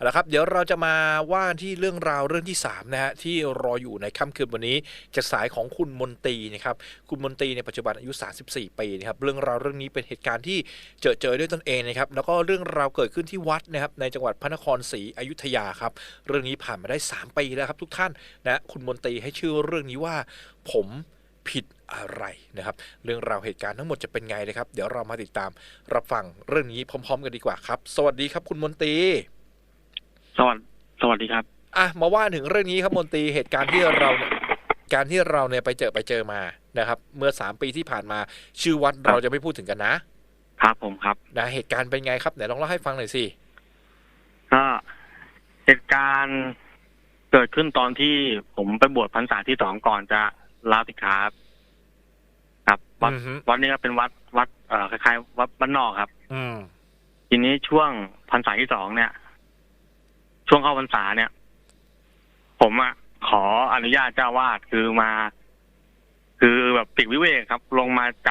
เอาละครับ เดี๋ยวเราจะมาว่าที่เรื่องราวเรื่องที่3นะฮะที่รออยู่ในค่ำคืนวันนี้จากสายของคุณมนตรีนะครับคุณมนตรีในปัจจุบันอายุ 34 ปีนะครับเรื่องราวเรื่องนี้เป็นเหตุการณ์ที่เจอเจอด้วยตนเองนะครับแล้วก็เรื่องราวเกิดขึ้นที่วัดนะครับในจังหวัดพระนครศรีอยุธยาครับเรื่องนี้ผ่านมาได้ 3 ปีแล้วครับทุกท่านนะคุณมนตรีให้ชื่อเรื่องนี้ว่าผมผิดอะไรนะครับ เรื่องราวเหตุการณ์ทั้งหมดจะเป็นไงนะครับ เดี๋ยวเรามาติดตามรับฟังเรื่องนี้พร้อม ๆ กันดีกว่าครับ สวัสดีครับคุณมนตรี สวัสดีสวัสดีครับ อะมาว่าถึงเรื่องนี้ครับมนตรีเหตุการณ์ที่เราเนี่ยการที่เราเนี่ยไปเจอไปเจอมานะครับ เมื่อสามปีที่ผ่านมา ชื่อวัดเราจะไม่พูดถึงกันนะ ครับผมครับนะเหตุการณ์เป็นไงครับไหนลองเล่าให้ฟังหน่อยสิก็เหตุการณ์เกิดขึ้นตอนที่ผมไปบวชพรรษาที่สองก่อนจะลาสิกขาครับครับวัดอือฮึวัดนี้ก็เป็นวัดวัดเอ่อคล้ายๆวัดบ้านนอกครับ อืมทีนี้ช่วงพรรษาที่สองเนี่ย ช่วงเข้าพรรษาเนี่ย ผมอะขออนุญาตเจ้าวาดคือมา คือแบบปิกวิเวกครับ ลงมาจ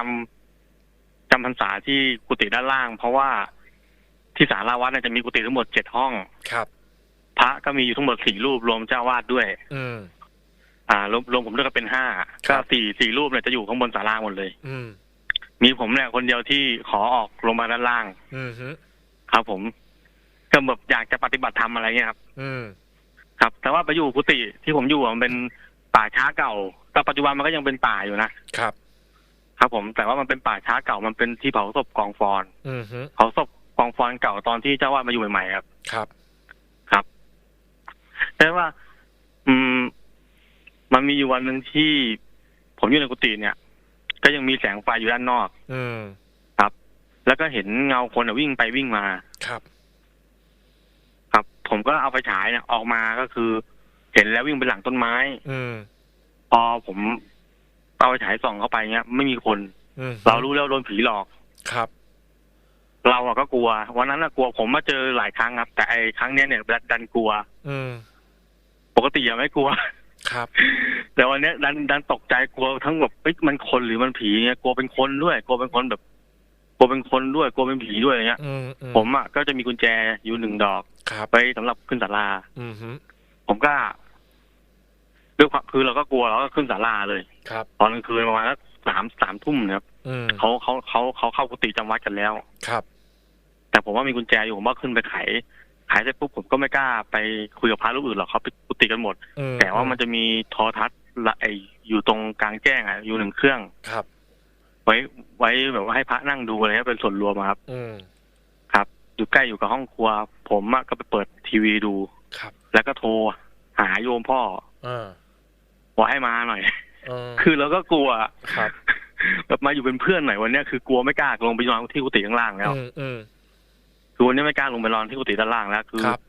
ำจำพรรษาที่กุฏิด้านล่าง เพราะว่าที่ศาลาวัดเนี่ยจะมีกุฏิทั้งหมดเจ็ดห้องครับ พระก็มีอยู่ทั้งหมดสี่รูปรวมเจ้าวาดด้วย อืมอ่ารวมรวมผมด้วยก็เป็นห้าครัก็บสี่สี่รูปเนี่ยจะอยู่ข้างบนศาลาหมดเลย อืมมีผมเนี่ยคนเดียวที่ขอออกลงมาด้านล่าง อืมฮึครับผม ก็แบบอยากจะปฏิบัติธรรมอะไรเงี้ยครับ อืม ครับ แต่ว่าไปอยู่กุฏิที่ผมอยู่อะมันเป็นป่าช้าเก่า แต่ปัจจุบันมันก็ยังเป็นป่าอยู่นะครับ ครับผม แต่ว่ามันเป็นป่าช้าเก่า มันเป็นที่เผาศพกองฟอน อืมฮึเผาศพกองฟอนเก่าตอนที่เจ้าวาดมาอยู่ใหม่ๆครับ ครับครับแต่ว่า อืม มันมีอยู่วันหนึ่งที่ผมอยู่ในกุฏิเนี่ย ก็ยังมีแสงไฟอยู่ด้านนอก อืม แล้วก็เห็นเงาคนอะวิ่งไปวิ่งมา ครับครับ ผมก็เอาไฟฉายเนี่ยออกมาก็คือ เห็นแล้ววิ่งไปหลังต้นไม้ อืมพอผมเอาไฟฉายส่องเข้าไปเงี้ย ไม่มีคน อืมเรารู้แล้วโดนผีหลอก ครับ เราอะก็กลัว วันนั้นอะกลัวผมมาเจอหลายครั้งครับ แต่ไอ้ครั้งเนี้ยเนี่ยดันกลัว อืมปกติยังไม่กลัว ครับ แต่วันเนี้ยดันดันตกใจกลัวทั้งแบบเอ้ยมันคนหรือมันผีเงี้ยกลัวเป็นคนด้วย กลัวเป็นคนแบบ กลัวเป็นคนด้วย กลัวเป็นผีด้วยอะไรเงี้ย อืมอืผมอะก็จะมีกุญแจอยู่หนึ่งดอก ครับไปสำหรับขึ้นศาลา อืมฮึผมก็ด้วยความคือเราก็กลัวเราก็ขึ้นศาลาเลย ครับ ตอนกลางคืนประมาณสักสามสามทุ่มเนะครับอืมเขาเขาเขาเขาเข้ากุฏิจำวัดกันแล้ว ครับ แต่ผมว่ามีกุญแจอยู่ผมว่าขึ้นไปไขไขเสร็จปุ๊บผมก็ไม่กล้าไปคุยกับพระรูปอื่นหรอกเขาไปกุฏิกันหมด อืมแต่ว่ามันจะมีโทรทัศน์ละไออยู่ตรงกลางแจ้งอะอยู่หนึ่งเครื่อง ครับ ไว้ไว้แบบว่าให้พระนั่งดูอะไรเงี้ยเป็นส่วนรวมอะครับ อืมครับ อยู่ใกล้อยู่กับห้องครัว ผมอะก็ไปเปิดทีวีดูครับ แล้วก็โทรหาโยมพ่ออ่าบอกให้มาหน่อยเออคือเราก็กลัวครับแบบมาอยู่เป็นเพื่อนหน่อยวันเนี้ยคือกลัวไม่กล้าลงไปนอนที่กุฏิข้างล่างแล้วอืมอืมคือวันนี้ไม่กล้าลงไปนอนที่กุฏิด้านล่างแล้วคือครับ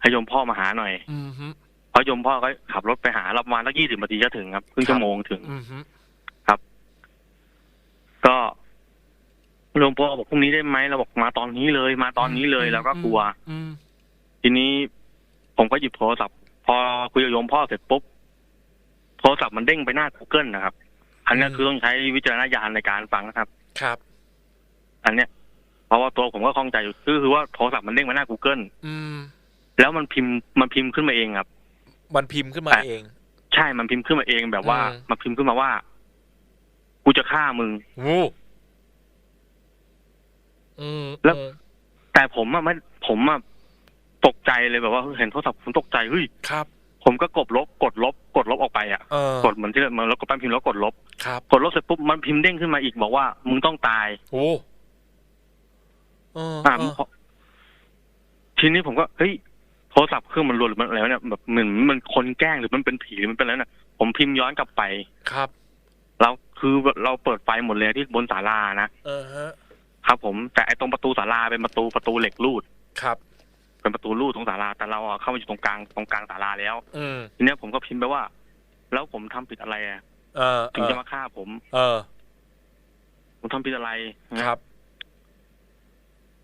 ให้โยมพ่อมาหาหน่อยอืมฮึเพราะโยมพ่อก็ขับรถไปหาเราประมาณสักยี่สิบนาทีจะถึงครับครึ่งชั่วโมงถึงอืมฮึก็ โยมพ่อบอกพรุ่งนี้ได้ไหมเราบอกมาตอนนี้เลยมาตอนนี้เลยเราก็กลัว อืมทีนี้ผมก็หยิบโทรศัพท์ พอคุยกับโยมพ่อเสร็จปุ๊บโทรศัพท์มันเด้งไปหน้า Google นะครับ อันเนี้ยคือต้องใช้วิจารณญาณในการฟังนะครับ ครับ อันเนี้ยเพราะว่าตัวผมก็คล่องใจอยู่คือคือว่าโทรศัพท์มันเด้งไปหน้า Google อืม แล้วมันพิมพ์มันพิมพ์ขึ้นมาเองครับ มันพิมพ์ขึ้นมาแต่เอง ใช่มันพิมพ์ขึ้นมาเองแบบว่า อืม มันพิมพ์ขึ้นมาว่า กูจะฆ่ามึงงู อืมแล้ว อืมแต่ผมอะไม่ผมอะตกใจเลยแบบว่าเห็นโทรศัพท์ผมตกใจเฮ้ยครับ ผมก็กดลบกดลบ กดลบออกไปอะเออกดเหมือนที่มันแล้วกดแป้นพิมพ์แล้วกดลบ ครับกดลบเสร็จปุ๊บมันพิมพ์เด้งขึ้นมาอีกบอกว่ามึงต้องตาย โอ้เอออ่าเออพอทีนี้ผมก็เฮ้ยโทรศัพท์เครื่องมันรวนหรือมันอะไรวะเนี่ยแบบเหมือนมันคนแกล้งหรือมันเป็นผีหรือมันเป็นอะไรเนี่ยผมพิมพ์ย้อนกลับไป ครับ เราคือเราเปิดไฟหมดเลยที่บนศาลานะ เออฮะ ครับผมแต่ไอ้ตรงประตูศาลาเป็นประตูประตูเหล็กรูดครับ เป็นประตูรูดตรงศาลาแต่เราอะเข้ามาอยู่ตรงกลางตรงกลางศาลาแล้ว อืมทีเนี้ยผมก็พิมพ์ไปว่า แล้วผมทำผิดอะไรอะเออถึงจะมาฆ่าผม เออ ผมทำผิดอะไรครับ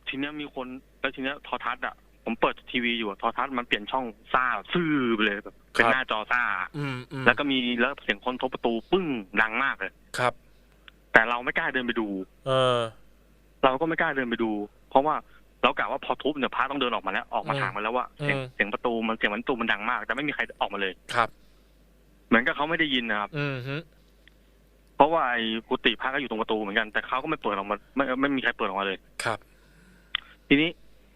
ทีเนี้ยมีคนแล้วทีเนี้ยโทอทัศน์อะผมเปิดทีวีอยู่อะโทอทัศน์มันเปลี่ยนช่องซ่าซื่อไปเลยแบบเป็นครับ หน้าจอซ่า อืมอืมแล้วก็มีแล้วเสียงคนทุบประตูปึ้งดังมากเลย ครับ แต่เราไม่กล้าเดินไปดู เออ เราก็ไม่กล้าเดินไปดู เพราะว่าเรากะว่าพอทุบเนี่ยพระต้องเดินออกมาแล้วออกมาอืมถามมาแล้วว่าเสียงอืมเสียงประตูมันเสียงมันประตูมันดังมาก แต่ไม่มีใครออกมาเลยครับ เหมือนกับเขาไม่ได้ยินนะครับอืมฮึเพราะว่าไอ้กุฏิพระก็อยู่ตรงประตูเหมือนกันแต่เขาก็ไม่เปิดออกมา ไม่ไม่มีใครเปิดออกมาเลยครับ ทีนี้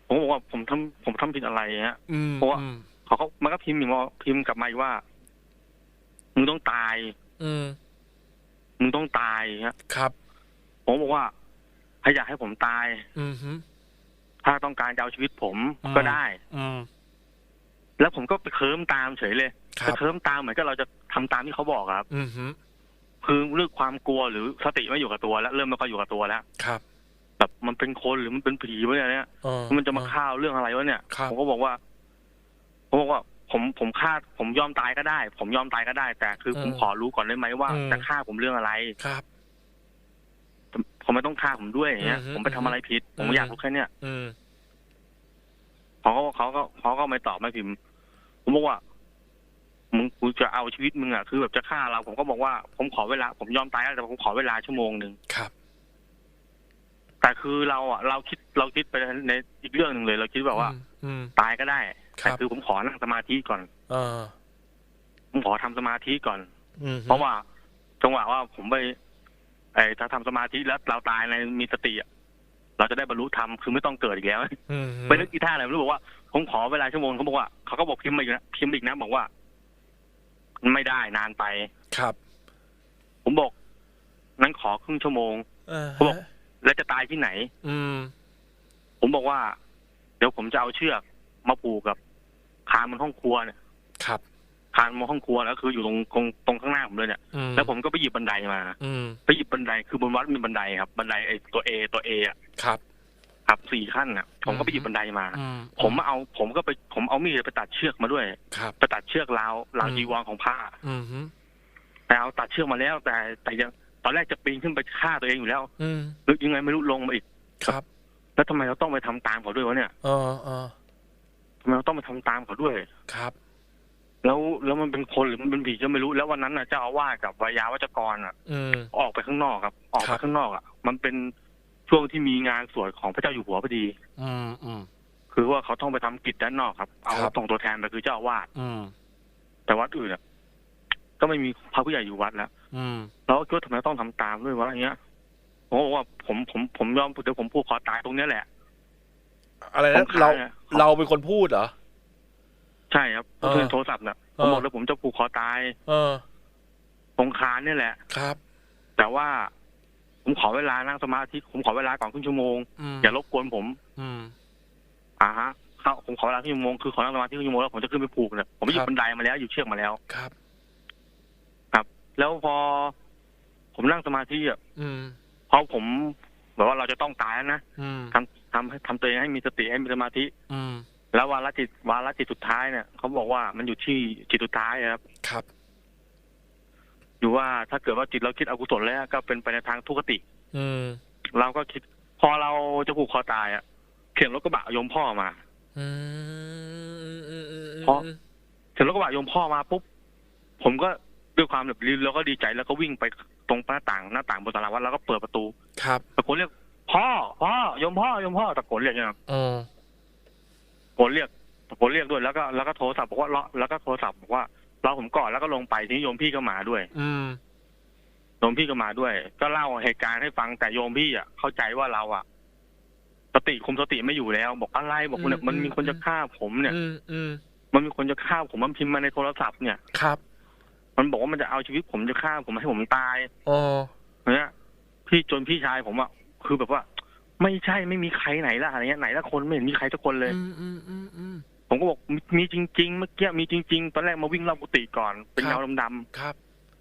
ผมก็บอกว่าผมทำผมทำผิดอะไรเงี้ยอืมเพราะว่าอืมเขาก็มันก็พิมพ์อีกว่าพิมพ์กลับมาอีกว่ามึงต้องตาย อืมมึงต้องตายเงี้ยครับ ผมบอกว่า ถ้าอยากให้ผมตาย อืมฮึถ้าต้องการจะเอาชีวิตผมอืมก็ได้ อืม แล้วผมก็ไปเคิมตามเฉยเลยครัไปบเคิมตามเหมือนกับเราจะทำตามที่เขาบอกอะครับ อืมฮึคือเรื่องความกลัวหรือสติไม่อยู่กับตัว แล้วเริ่มไม่ค่อยอยู่กับตัวแล้วครับแบบมันเป็นคนหรือมันเป็นผีวะเนี่ยเนี่ย เออ มันจะมาฆ่าเรื่องอะไรวะเนี่ย ครับ ผมก็บอกว่า ผมบอกว่า ผมผมฆ่าผมยอมตายก็ได้ ผมยอมตายก็ได้ แต่คือผมขอรู้ก่อนได้ไหมว่าจะฆ่าผมเรื่องอะไร ครับ ผมไม่ต้องฆ่าผมด้วยอย่างเงี้ย อือฮึผมไปทำอะไรผิด ผมอืม อยากรู้แค่เนี้ยอืม เขาก็เขาก็เขาก็ไม่ตอบไม่พิมพ์ ผมบอกว่ามึงกูจะเอาชีวิตมึงอะคือแบบจะฆ่าเรา ผมก็บอกว่าผมขอเวลา ผมยอมตายแล้วแต่ผมขอเวลาชั่วโมงหนึ่งครับ แต่คือเราอะเราคิดเราคิดไปในอีกเรื่องหนึ่งเลย เราคิดแบบว่า อืมอืมตายก็ได้ ครับแต่คือผมขอนั่งสมาธิก่อน เออผมขอทำสมาธิก่อน อืมฮึเพราะว่าจังหวะว่าผมไป ไอ้ถ้าทำสมาธิแล้วเราตายในมีสติอะเราจะได้บรรลุธรรมคือไม่ต้องเกิดอีกแล้วอืมฮึไปนึกอีท่าอะไรไม่รู้บอกว่าผมขอเวลาชั่วโมงเขาบอกว่าเขาก็บอกพิมพ์มาอีกนะพิมพ์อีกนะบอกว่า ไม่ได้นานไปครับ ผมบอกนั้นขอครึ่งชั่วโมงเออเขาบอกแล้วจะตายที่ไหน อืม ผมบอกว่า เดี๋ยวผมจะเอาเชือกมาผูกกับคานบนห้องครัวเนี่ยครับ คานบนห้องครัวแล้วคืออยู่ตรงตรงตรงข้างหน้าผมเลยเนี่ยอืมแล้วผมก็ไปหยิบบันไดมาอืมไปหยิบบันไดคือบนวัดมีบันไดครับ บันไดไอ้ตัวเอตัวเออะครับ ครับสี่ขั้นอะ ผมก็ไปหยิบบันไดมาอืมผมมาเอา ผมก็ไปผมเอามีดไปตัดเชือกมาด้วยครับไปตัดเชือกราวราวอืมจีวรของผ้าอืมฮึแต่เอาตัดเชือกมาแล้ว แต่แต่ยังตอนแรกจะปีนขึ้นไปฆ่าตัวเองอยู่แล้วอืมหรือยังไงไม่รู้ลงมาอีกครับ แล้วทำไมเราต้องไปทำตามเขาด้วยวะเนี่ยเออเออทำไมเราต้องไปทำตามเขาด้วยครับ แล้วแล้วมันเป็นคนหรือมันเป็นผีก็ไม่รู้แล้ววันนั้นน่ะเจ้าอาวาสกับวายาวัจกรอะอืมออกไปข้างนอกครับ ออกคไปรับข้างนอกอะ มันเป็นช่วงที่มีงานสวดของพระเจ้าอยู่หัวพอดี อืมอืมคือว่าเขาต้องไปทำกิจด้านนอกครับ เอาครับส่งตัวแทนไปคือเจ้าอาวาสอืมแต่วัดอื่นอะก็ไม่มีพระผู้ใหญ่อยู่วัดแล้วอืมแล้วคิดว่าทำไมต้องทำตามด้วยวะอย่างเงี้ยผมก็บอกว่าผมผมผมยอมเดี๋ยวผมพูดขอตายตรงเนี้ยแหละ อะไรผนะมขายเราอะเราเป็นคนพูดเหรอ ใช่ครับเออคือโทรศัพท์น่ะผเอมอบอกแล้วผมจะผูกคอตาย เออตรงคานเนี่ยแหละ ครับ แต่ว่าผมขอเวลานั่งสมาธิผมขอเวลาก่อนครึ่งชั่วโมงอืมอย่ารบกวนผม อืมอ่าฮะเขาผมขอเวลาครึ่งชั่วโมงคือขอนั่งสมาธิครึ่งชั่วโมงแล้วผมจะขึ้นไปผูกเนี่ยผมไปหยิครับบบันไดมาแล้วหยิบเชือกมาแล้วครับ แล้วพอ ผมนั่งสมาธิอะอืมเพราะผมแบบว่าเราจะต้องตายแล้วนะอืมทำทำให้ทำตัวเองให้มีสติให้มีสมาธิ อืม แล้ววาระจิตวาระจิตสุดท้ายเนี่ยเขาบอกว่ามันอยู่ที่จิตสุดท้ายครับ ครับ อยู่ว่าถ้าเกิดว่าจิตเราคิดอกุศลแล้ว ก็เป็นไปในทางทุกขติ อืม เราก็คิด พอเราจะผูกคอตายอะเข็นรถกระบะโยมพ่อมา อืมอืมอืมอืมเพราะเข็นรถกระบะโยมพ่อมาปุ๊บผมก็ด้วยความแบบรีแล้วก็ดีใจแล้วก็วิ่งไปตรงหน้าต่างหน้าต่างบนศาลาวัดแล้วก็เปิดประตู ครับตะโกนเรียกพ่อพ่อโยมพ่อโยมพ่อตะโกนเรียกเนี่ยอืมตะโก นเรียกตะโกนเรียกด้วยแล้วก็แล้วก็โทรศัพท์บอกว่าเลาะแล้วก็โทรศัพท์บอกว่าเราผมก่อนแล้วก็ลงไปทีนี้โยมพี่ก็มาด้วย อืมโยมพี่ก็มาด้วย ก็เล่าเหตุการณ์ให้ฟังแต่โยมพี่อะเข้าใจว่าเราอะสติคุมสติไม่อยู่แล้ว บอกอะไรบอกว่าเนี่ยมันมีคนจะฆ่าผมเนี่ย อืมอืมมันมีคนจะฆ่าผมมันพิมพ์มาในโทรศัพท์เนี่ยครับ มันบอกว่ามันจะเอาชีวิตผมจะฆ่าผมให้ผมตายอ๋อเนี่ยพี่จนพี่ชายผมอะคือแบบว่า ไม่ใช่ไม่มีใครไหนละอะไรเงี้ยไหนละคนไม่เห็นมีใครสักคนเลยอืมอืมอืมอืมผมก็บอกมีมีจริงๆเมื่อกี้มีจริงๆตอนแรกมาวิ่งรอบกุฏิก่อน เป็นครับเงาดำครับ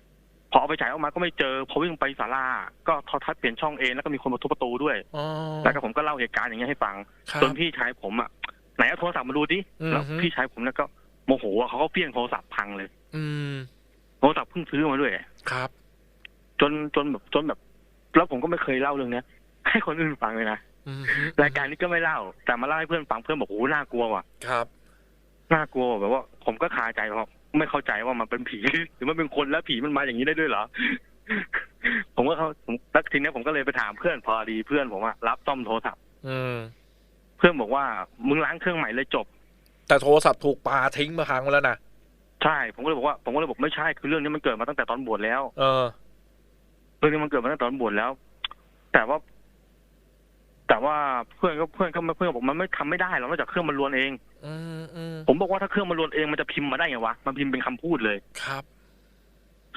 ๆพอเอาไปฉายออกมาก็ไม่เจอพอวิ่งไปศาลาก็โทอทัศน์เปลี่ยนช่องเองแล้วก็มีคนมาทุบประตูด้วยอ๋อแล้วก็ผมก็เล่าเหตุการณ์อย่างเงี้ยให้ฟังครับจนพี่ชายผมอะไหนเอาโทรศัพท์มาดูดิอืมแล้วพี่ชายผมเนี่ยก็โมโหอะเขาก็เพี้ยงโทรศัพท์พังเลย อืมโทรศัพท์เพิ่งซื้อมาด้วยครับ จนจนแบบจนแบบ แล้วผมก็ไม่เคยเล่าเรื่องเนี้ย ให้คนอื่นฟังเลยนะอืมรายการนี้ก็ไม่เล่า แต่มาเล่าให้เพื่อนฟังเพื่อนบอกโอ้โหน่ากลัวว่ะ ครับน่ากลัวแบบว่า ผมก็คาใจเพราะไม่เข้าใจว่ามันเป็นผี หรือมันเป็นคนแล้วผีมันมาอย่างนี้ได้ด้วยเหรอผมก็เขาผมแล้วทีเนี้ยผมก็เลยไปถามเพื่อนพอดีเพื่อนผมอะรับซ่อมโทรศัพท์อืมเพื่อนบอกว่ามึงล้างเครื่องใหม่เลยจบ แต่โทรศัพท์ถูกปาทิ้งมาครั้งแล้วนะใช่ผมก็เลยบอกว่าผมก็เลยบอกไม่ใช่คือเรื่องนี้มันเกิดมาตั้งแต่ตอนบวชแล้ว เออ เรื่องนี้มันเกิดมาตั้งแต่ตอนบวชแล้ว แต่ว่า แต่ว่าเพื่อนก็เพื่อนก็เพื่อนบอกมันไม่ทำไม่ได้หรอกนอกจากเครื่องมันรวนเองอืมอืมผมบอกว่าถ้าเครื่องมันรวนเองมันจะพิมพ์มาได้ไงวะมันพิมพ์เป็นคำพูดเลยครับ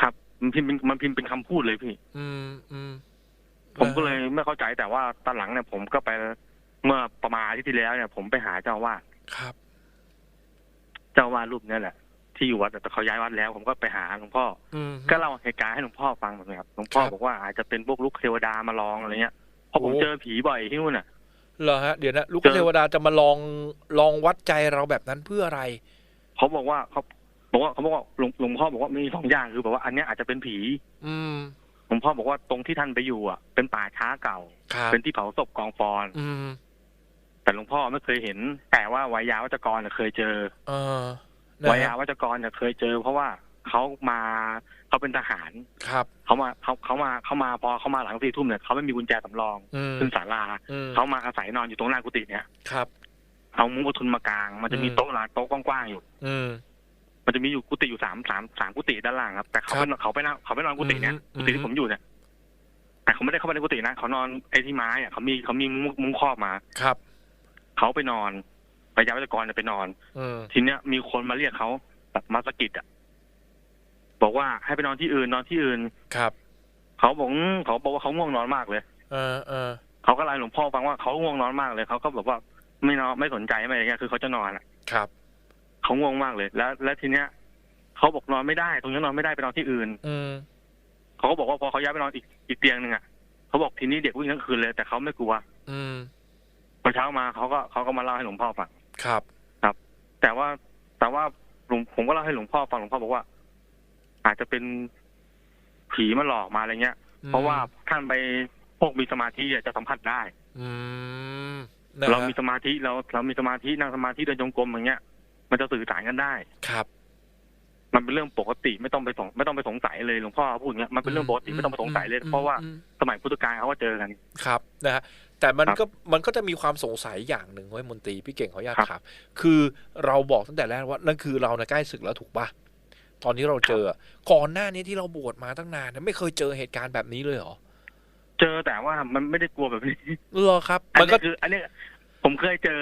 ครับมันพิมพ์เป็นมันพิมพ์เป็นคำพูดเลยพี่ อืมอืมผมก็เลยไม่เข้าใจแต่ว่าตอนหลังเนี่ยผมก็ไปเมื่อประมาณอาทิตย์ที่แล้วเนี่ย ผมไปหาเจ้าอาวาดครับ เจ้าอาวาดรูปเนี้แหละที่อยู่วัดแต่เขาย้ายวัดแล้ว ผมก็ไปหาหลวงพ่ออืมก็เล่าเหตุการณ์ให้หลวงพ่อฟังแบบนี้ครับหลวงพ่อครับบอกว่าอาจจะเป็นพวกลูกเทวดามาลองอะไรเงี้ย เพราะผมโอ้เจอผีบ่อยที่นู่นน่ะเหรอฮะเดี๋ยวนะลูกเจอเทวดาจะมาลองลองวัดใจเราแบบนั้นเพื่ออะไร เขาบอกว่าเขาบอกว่าเขาบอกว่าหลวงหลวงพ่อบอกว่ามีสองอย่างคือแบบว่าอันเนี้ยอาจจะเป็นผี อืมหลวงพ่อบอกว่าตรงที่ท่านไปอยู่อะ เป็นป่าช้าเก่า ครับเป็นที่เผาศพกองฟอนอืมแต่หลวงพ่อไม่เคยเห็น แต่ว่าวายาวัจกรน่ะเคยเจอ เออนะวายาฮะวัจกรเนี่ยเคยเจอ เพราะว่าเขามา เขาเป็นทหารครับเขามาเขาเขามาเขามาพอเขามาหลังสี่ทุ่มเนี่ยเขาไม่มีกุญแจสำรองอืมขึ้นศาลาอืมเขามาอาศัยนอนอยู่ตรงหน้ากุฏิเนี่ยครับเอามุ้งกระทุนมากาง มันจะมีอืมโต๊ะลานโต๊ะกว้างๆอยู่ อืมมันจะมีอยู่กุฏิอยู่สามสามสามกุฏิด้านล่างครับ แต่เขาครับไปนอนเขาไปนั่งเขาไปนอนกุฏิเนี่ยอืมกุฏิที่ผมอยู่เนี่ยแต่เขาไม่ได้เข้าไปในกุฏินะเขานอนไอ้ที่ไม้อะเขามีเขามีมุ้งมุ้งครอบมาครับเขาไปนอนพยาวัจกรเนี่ยไปนอนอืมทีเนี้ยมีคนมาเรียกเขาแบบมาสะกิดอะ บอกว่าให้ไปนอนที่อื่นนอนที่อื่นครับเขาบอกอืมเขาบอกว่าเขาง่วงนอนมากเลย เออเออเขาก็ไล่หลวงพ่อฟังว่าเขาง่วงนอนมากเลยเขาก็แบบว่าไม่นอนไม่สนใจไม่อะไรเงี้ยคือเขาจะนอนอะ ครับเขาง่วงมากเลย แล้ว แล้วทีเนี้ยเขาบอกนอนไม่ได้ ตรงนี้นอนไม่ได้ไปนอนที่อื่น อืมเขาก็บอกว่าพอเขาย้ายไปนอนอีกอีกเตียงหนึ่งอะเขาบอกทีนี้เด็กวิ่งทั้งคืนเลย แต่เขาไม่กลัว อืมพอเช้ามาเขาก็เขาก็มาเล่าให้หลวงพ่อฟังครับแต่ว่าแต่ว่าหลวงผมก็เล่าให้หลวงพ่อฟังหลวงพ่อบอกว่า อาจจะเป็นผีมาหลอกมาอะไรเงี้ย เพราะว่าท่านไปพวกมีสมาธิอะจะสัมผัสได้ อืมนะเราฮะมีสมาธิเราเรามีสมาธินั่งสมาธิเดินจงกรมอย่างเงี้ย มันจะสื่อสารกันได้ครับ มันเป็นเรื่องปกติไม่ต้องไปสงไม่ต้องไปสงสัยเลยหลวงพ่อพูดอย่างเงี้ยมันเป็นเรื่องปกติไม่ต้องไปสงสัยเลย เพราะว่าอืมสมัยพุทธกาลเขาก็เจอกันครับนะฮะแต่มันครับก็มันก็จะมีความสงสัยอย่างหนึ่งไว้ยมนตรีพี่เก่งเขาอยากครับถามคือเราบอกตั้งแต่แรกว่านั่นคือเราในะใกล้ศึกแล้วถูกปะ ตอนที่เราเจออะก่อนหน้านี้ที่เราบวชมาตั้งนานนะไม่เคยเจอเหตุการณ์แบบนี้เลยเหรอเจอแต่ว่ามันไม่ได้กลัวแบบนี้เหรอครับอันมันก็นี้คือ อันนี้ผมเคยเจอ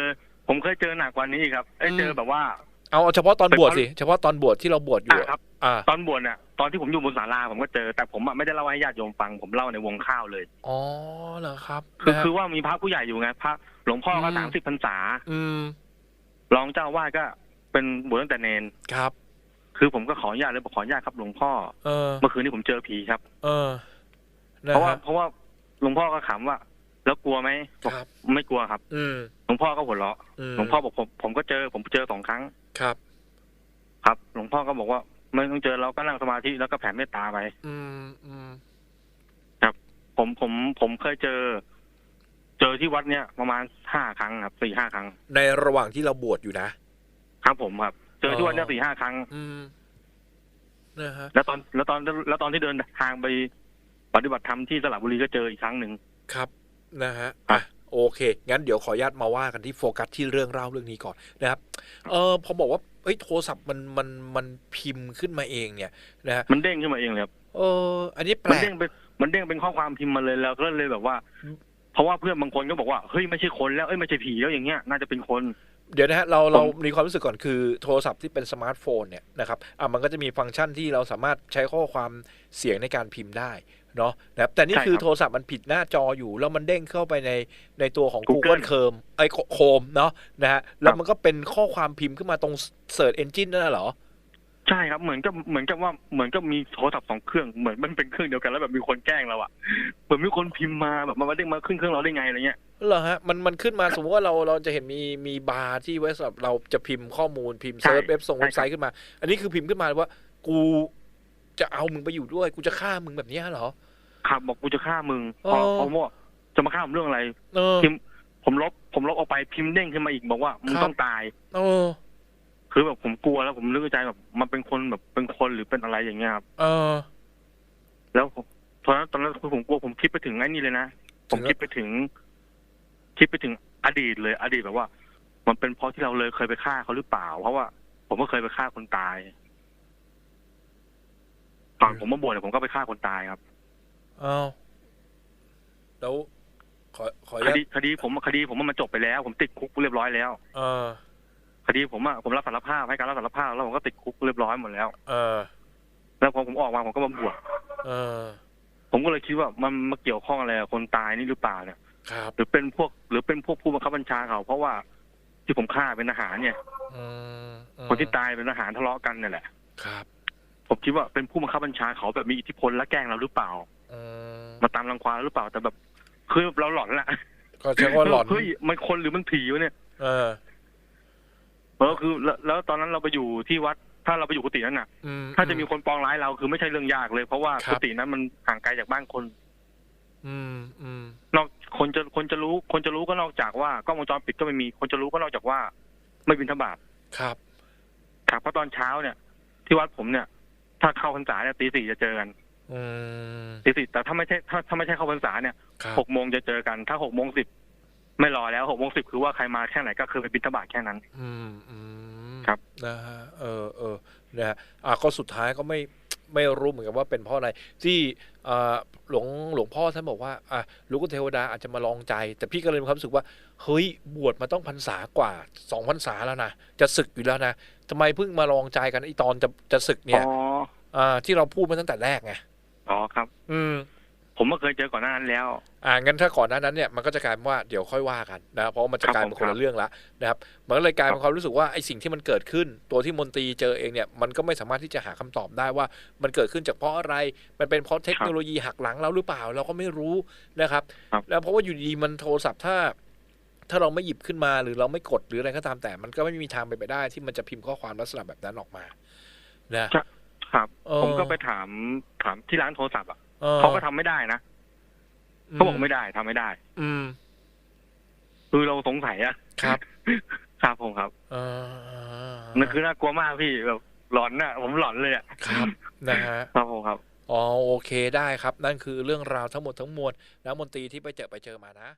ผมเคยเจอหนักกว่านี้อีกครับเอ้ยอืมเจอแบบว่าเอาเฉพาะตอนเป็นบวชเพราะสิเฉพาะตอนบวชที่เราบวชอยู่อะอะครับอ่าตอนบวชเนี่ยตอนที่ผมอยู่บนศาลาผมก็เจอแต่ผมอะไม่ได้เล่าให้ญาติโยมฟังผมเล่าในวงข้าวเลยอ๋อเหรอครับ คือนะฮะคือว่ามีพระผู้ใหญ่อยู่ไงพระหลวงพ่อก็อืมสามสิบพรรษา อืมรองเจ้าอาวาดก็เป็นบวชตั้งแต่เนนครับ คือผมก็ขออนุญาตเลยบอกขออนุญาตครับหลวงพ่อเออ เมื่อคืนนี้ผมเจอผีครับ เออนะเพราะว่าฮะเพราะว่าหลวงพ่อก็ถามว่า แล้วกลัวไหมบอกครับ ไม่กลัวครับอืมหลวงพ่อก็หัวเราะมหลวงพ่อบอกผมผมก็เจอผมเจอสองครั้งครับ ครับหลวงพ่อก็บอกว่าไม่ต้องเจอเราก็นั่งสมาธิแล้วก็แผ่เมตตาไปอืมอืมผมผมผมเคยเจอ เจอที่วัดเนี้ยประมาณห้าครั้งครับสี่ห้าครั้ง ในระหว่างที่เราบวชอยู่นะครับผมครับ เจอที่วัดเนี้ยสี่ห้าครั้งอืมนะฮะแล้วตอนแล้วตอนแล้วตอนที่เดินทางไปปฏิบัติธรรมที่สระบุรีก็เจออีกครั้งหนึ่งครับนะฮะครัอะบโอเค งั้นเดี๋ยวขออนุญาตมาว่ากันที่โฟกัสที่เรื่องเล่าเรื่องนี้ก่อนนะครับ เออพอบอกว่าเอ้ยโทรศัพท์มันมันมันพิมพ์ขึ้นมาเองเนี่ยนะฮะมันเด้งขึ้นมาเองเลยครับเออ อันนี้แปมันลกเด้งเป็นมันเด้งเป็นข้อความพิมพ์มาเลยแล้วก็เลยแบบว่าอืมเพราะว่าเพื่อนบางคนก็บอกว่าเฮ้ยไม่ใช่คนแล้วเอ้ยไม่ใช่ผีแล้วอย่างเงี้ยน่าจะเป็นคน เดี๋ยวนะฮะเราเราผมมีความรู้สึกก่อนคือโทรศัพท์ที่เป็นสมาร์ทโฟนเนี่ยนะครับอะมันก็จะมีฟังก์ชันที่เราสามารถใช้ข้อความเสียงในการพิมพ์ได้เนาะนะครับแต่นี่คือโทรศัพท์มันผิดหน้าจออยู่ แล้วมันเด้งเข้าไปในในตัวของ Google Chrome ไอ้โคมเนาะนะฮะแล้วมันก็เป็นข้อความพิมพ์ขึ้นมาตรง Search Engine นั่นนะเหรอใช่ครับเหมือนกับเหมือนกับว่าเหมือนกับมีโทรศัพท์สองเครื่องเหมือนมันเป็นเครื่องเดียวกันแล้วแบบมีคนแกล้งเราอะเหมือนมีคนพิมพ์มาแบบมาเด้งมาขึ้นเครื่องเราได้ไงอะไรเงี้ย เหรอฮะมันมันขึ้นมาสมมติว่าเราเราจะเห็นมีมีบาร์ที่ไว้สำหรับเราจะพิมพ์ข้อมูลพิมพ์ใช่เซิร์ชเว็บส่งใช่เว็บไซต์ขึ้นมา อันนี้คือพิมพ์ขึ้นมาว่า กูจะเอามึงไปอยู่ด้วย กูจะฆ่ามึงแบบเนี้ยเหรอขับบอกกูจะฆ่ามึงอ๋พออพอว่าจะมาฆ่าผมเรื่องอะไรเออพิมพ์ผมลบผมลบออกไปพิมพ์เด้งขึ้นมาอีกบอกว่ามึงครับต้องตายเออคือแบบผมกลัวแล้วผมนึกในใจแบบมันเป็นคนแบบเป็นคนหรือเป็นอะไรอย่างเงี้ยครับเออ แล้วผมตอนนั้นตอนนั้นคือผมกลัวผมคิดไปถึงไอ้นี่เลยนะผมถึงคิดไปถึง คิดไปถึงอดีตเลยอดีตแบบว่า มันเป็นเพราะที่เราเลยเคยไปฆ่าเขาหรือเปล่า เพราะว่า ผมก็เคยไปฆ่าคนตายตอนผมมาบวชเนี่ยผมก็ไปฆ่าคนตายครับอ้าวแล้วขอขออนุคญาตดีคดีผมคดีผมมันจบไปแล้ว ผมติดคุกเรียบร้อยแล้ว เออ คดีผมอะผมรับสารภาพให้การรับสารภาพแล้วผมก็ติดคุกเรียบร้อยหมดแล้ว เออ แล้วพอผมออกมาผมก็มาบวชเออ ผมก็เลยคิดว่ามันมาเกี่ยวข้องอะไรกับคนตายนี่หรือเปล่าเนี่ย ครับหรือเป็นพวกหรือเป็นพวกผู้บังคับบัญชาเขา เพราะว่าที่ผมฆ่าเป็นทหารเนี่ยอืมอืมคนที่ตายเป็นทหารทะเลาะกันเนี่ยแหละ ครับ ผมคิดว่าเป็นผู้บังคับบัญชาเขาแบบมีอิทธิพลและแกล้งเราหรือเปล่าอืมมาตามรังควานเราหรือเปล่าแต่แบบคือเราหลอนแหละก็ใช้ว่าหลอนเฮ้ยมันคนหรือมันผีวะเนี่ย เออเออคือแล้วแล้วตอนนั้นเราไปอยู่ที่วัดถ้าเราไปอยู่กุฏินั้นน่ะอืมถ้าจะมีคนปองร้ายเราคือไม่ใช่เรื่องยากเลย เพราะว่าครับกุฏินั้นมันห่างไกลจากบ้านคน อืมอืมนอกคนจะคนจะรู้ คนจะรู้ก็นอกจากว่ากล้องวงจรปิดก็ไม่มี คนจะรู้ก็นอกจากว่า ไม่บินทบาทครับครับเพราะตอนเช้าเนี่ย ที่วัดผมเนี่ย ถ้าเข้าพรรษาเนี่ยตีสี่จะเจอกันอืมตีสี่แต่ถ้าไม่ใช่ถ้าถ้าไม่ใช่เข้าพรรษาเนี่ยครับหกโมงจะเจอกัน ถ้าหกโมงสิบไม่รอแล้วหกโมงสิบคือว่าใครมาแค่ไหนก็คือไปบินทบาทแค่นั้น อืมอืมครับนะฮะเออเออนะฮะอะก็สุดท้ายก็ไม่ ไม่รู้เหมือนกันว่าเป็นเพราะอะไร ที่อ่าหลวงหลวงพ่อท่านบอกว่าอะลูกเทวดาอาจจะมาลองใจ แต่พี่ก็เลยมีความรู้สึกว่า เฮ้ยบวชมาต้องพรรษากว่าสองพรรษาแล้วนะจะศึกอยู่แล้วนะทำไมเพิ่งมาลองใจกันไอตอนจะจะศึกเนี่ยอ๋ออ่าที่เราพูดมาตั้งแต่แรกไงอ๋อครับ อืม ผมก็เคยเจอก่อนหน้านั้นแล้ว อ่างั้นถ้าก่อนหน้านั้นเนี่ยมันก็จะกลายเป็นว่าเดี๋ยวค่อยว่ากันนะเพราะว่ามันจะครับกลายเป็นผมคนครัละบเรื่องละนะครับมันก็เลยกลายเป็นความรู้สึกว่าไอ้สิ่งที่มันเกิดขึ้น ตัวที่มนตรีเจอเองเนี่ยมันก็ไม่สามารถที่จะหาคำตอบได้ว่า มันเกิดขึ้นจากเพราะอะไร มันเป็นเพราะเทคโนโลยีหักหลังเราหรือเปล่าเราก็ไม่รู้นะครับครับ แล้วเพราะว่าอยู่ดีมันโทรศัพท์ถ้าถ้าเราไม่หยิบขึ้นมาหรือเราไม่กดหรืออะไรก็ตามแต่ มันก็ไม่มีทางไปนไปได้ ที่มันจะพิมพ์ข้อความลักษณะแบบนั้นออกมา นะครับเออผมก็ไปถามถามที่ร้านโทรศัพท์อะ ออเขาก็ทำไม่ได้นะเขาบอกไม่ได้ทำไม่ได้ อืม คือเราสงสัยอะครับ ครับผมครับเออนั่นคือน่ากลัวมากพี่แบบหลอนน่ะ ผมหลอนเลยอะครับ นะฮะ ครับผมครับ อ๋อโอเคได้ครับ นั่นคือเรื่องราวทั้งหมดทั้งมวลแล้วมนตรีที่ไปเจอไปเจอมานะ